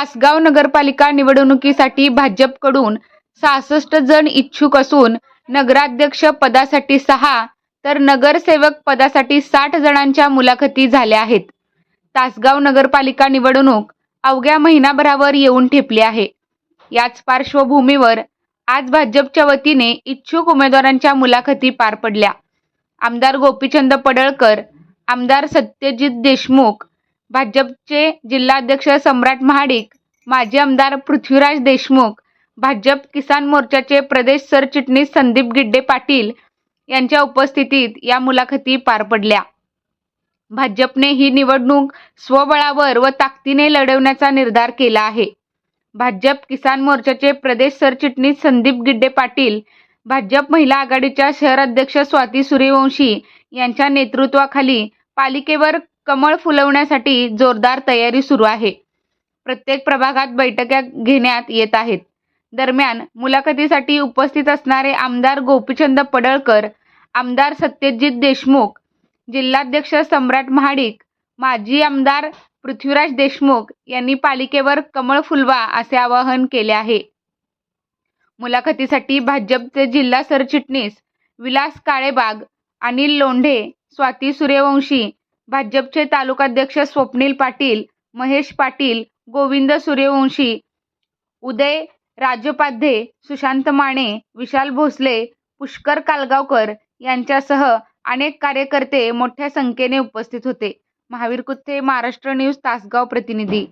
तासगाव नगरपालिका निवडणुकीसाठी भाजपकडून सहासष्ट जण इच्छुक असून नगराध्यक्ष पदासाठी सहा तर नगरसेवक पदासाठी साठ जणांच्या मुलाखती झाल्या आहेत. तासगाव नगरपालिका निवडणूक अवघ्या महिनाभरावर येऊन ठेपली आहे. याच पार्श्वभूमीवर आज भाजपच्या वतीने इच्छुक उमेदवारांच्या मुलाखती पार पडल्या. आमदार गोपीचंद पडळकर आमदार सत्यजित देशमुख भाजपचे जिल्हाध्यक्ष सम्राट महाडिक माजी आमदार पृथ्वीराज देशमुख भाजप किसान मोर्चाचे प्रदेश सरचिटणीस संदीप गिड्डे पाटील यांच्या उपस्थितीत या मुलाखती पार पडल्या. भाजपने ही निवडणूक स्वबळावर व ताकदीने लढवण्याचा निर्धार केला आहे. भाजप किसान मोर्चाचे प्रदेश सरचिटणीस संदीप गिड्डे पाटील भाजप महिला आघाडीच्या शहराध्यक्ष स्वाती सूर्यवंशी यांच्या नेतृत्वाखाली पालिकेवर कमळ फुलवण्यासाठी जोरदार तयारी सुरू आहे. प्रत्येक प्रभागात बैठका घेण्यात येत आहेत. दरम्यान मुलाखतीसाठी उपस्थित असणारे आमदार गोपीचंद पडळकर आमदार सत्यजित देशमुख जिल्हाध्यक्ष सम्राट महाडिक माजी आमदार पृथ्वीराज देशमुख यांनी पालिकेवर कमळ फुलवा असे आवाहन केले आहे. मुलाखतीसाठी भाजपचे जिल्हा सरचिटणीस विलास काळेबाग अनिल लोंढे स्वाती सूर्यवंशी भाजपचे तालुकाध्यक्ष स्वप्नील पाटील महेश पाटील गोविंद सूर्यवंशी उदय राजोपाध्ये सुशांत माने विशाल भोसले पुष्कर कालगावकर यांच्यासह अनेक कार्यकर्ते मोठ्या संख्येने उपस्थित होते. महावीर कुत्ते महाराष्ट्र न्यूज तासगाव प्रतिनिधी.